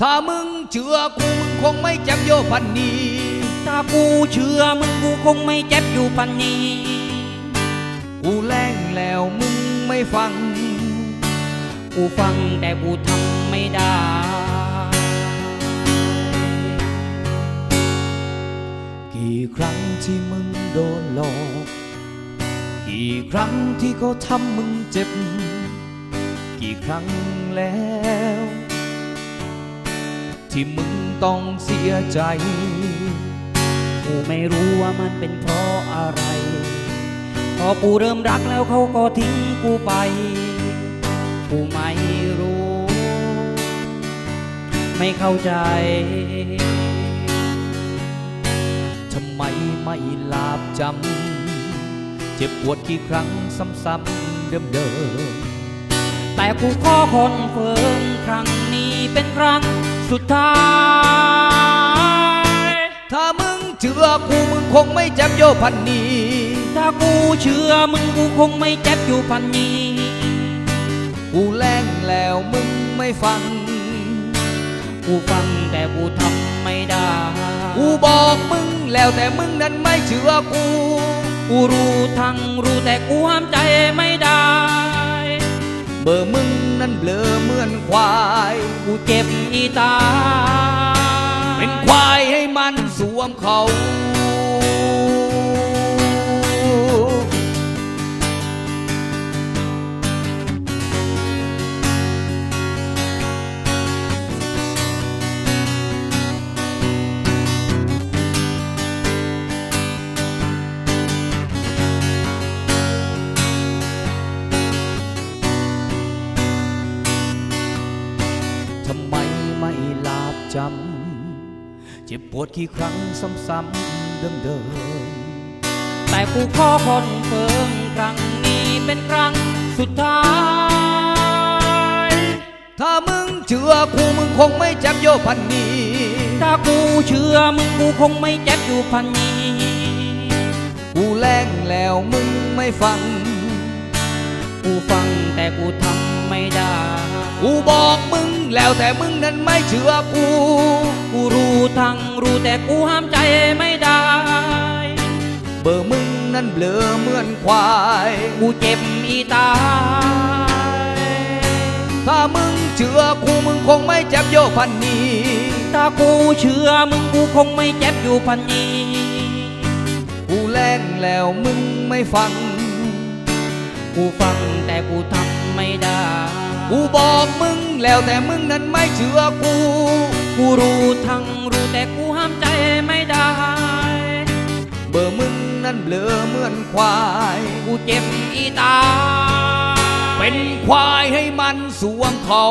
ถ้ามึงเชื่อกูมึงคงไม่เจ็บโยพันนี้ ถ้ากูเชื่อมึงกูคงไม่เจ็บอยู่พันนี้ กูแล้งแล้วมึงไม่ฟัง กูฟังแต่กูทำไม่ได้ กี่ครั้งที่มึงโดนหลอก กี่ครั้งที่เขาทำมึงเจ็บ กี่ครั้งแล้ว ที่มึงต้องเสียใจ กูไม่รู้ว่ามันเป็นเพราะอะไร พอกูเริ่มรักแล้วเขาก็ทิ้งกูไป กูไม่รู้ ไม่เข้าใจ ทำไมไม่ลาบจำ เจ็บปวดกี่ครั้งซ้ำๆเดิมแต่กูขอคอนเฟิร์มครั้งนี้เป็นครั้ง สุดท้ายๆถ้ามึงเชื่อกูมึงคงไม่เจ็บโยพันนี้ ถ้ากูเชื่อมึงกูคงไม่เจ็บอยู่พันนี้ กูแล้งแล้วมึงไม่ฟัง กูฟังแต่กูทำไม่ได้ กูบอกมึงแล้วแต่มึงนั้นไม่เชื่อกู กูรู้ทั้งรู้แต่กูห้ามใจไม่ได้ เบอร์มึงนั้นเบลอเหมือนควาย กูเจ็บอีตายเป็นควายให้มันสวมเขา ไม่ลาบจำ เจ็บปวดกี่ครั้งซ้ำๆเดิมๆแต่กูขอคอนเฟิร์มครั้งนี้เป็นครั้งสุดท้าย ถ้ามึงเชื่อกูมึงคงไม่เจ็บโยพันนี้ ถ้ากูเชื่อมึงกูคงไม่เจ็บอยู่พันนี้ กูแลงแล้วมึงไม่ฟัง กูฟังแต่กูทำไม่ได้ กูบอกมึง แล้วแต่มึงนั้นไม่เชื่อกู กูรู้ทั้งรู้แต่กูห้ามใจไม่ได้ เบอร์มึงนั้นเบลอเหมือนควาย กูเจ็บอีตาย ถ้ามึงเชื่อกูมึงคงไม่เจ็บโยพันนี้ ถ้ากูเชื่อมึงกูคงไม่เจ็บอยู่พันนี้ กูแล้งแล้วมึงไม่ฟัง กูฟังแต่กูทำไม่ได้ กูบอกมึง แล้วแต่มึงนั้นไม่เชื่อกู กูรู้ทั้งรู้แต่กูห้ามใจไม่ได้ เบอร์มึงนั้นเบลอเหมือนควาย กูเจ็บอีตา เป็นควายให้มันสวมเขา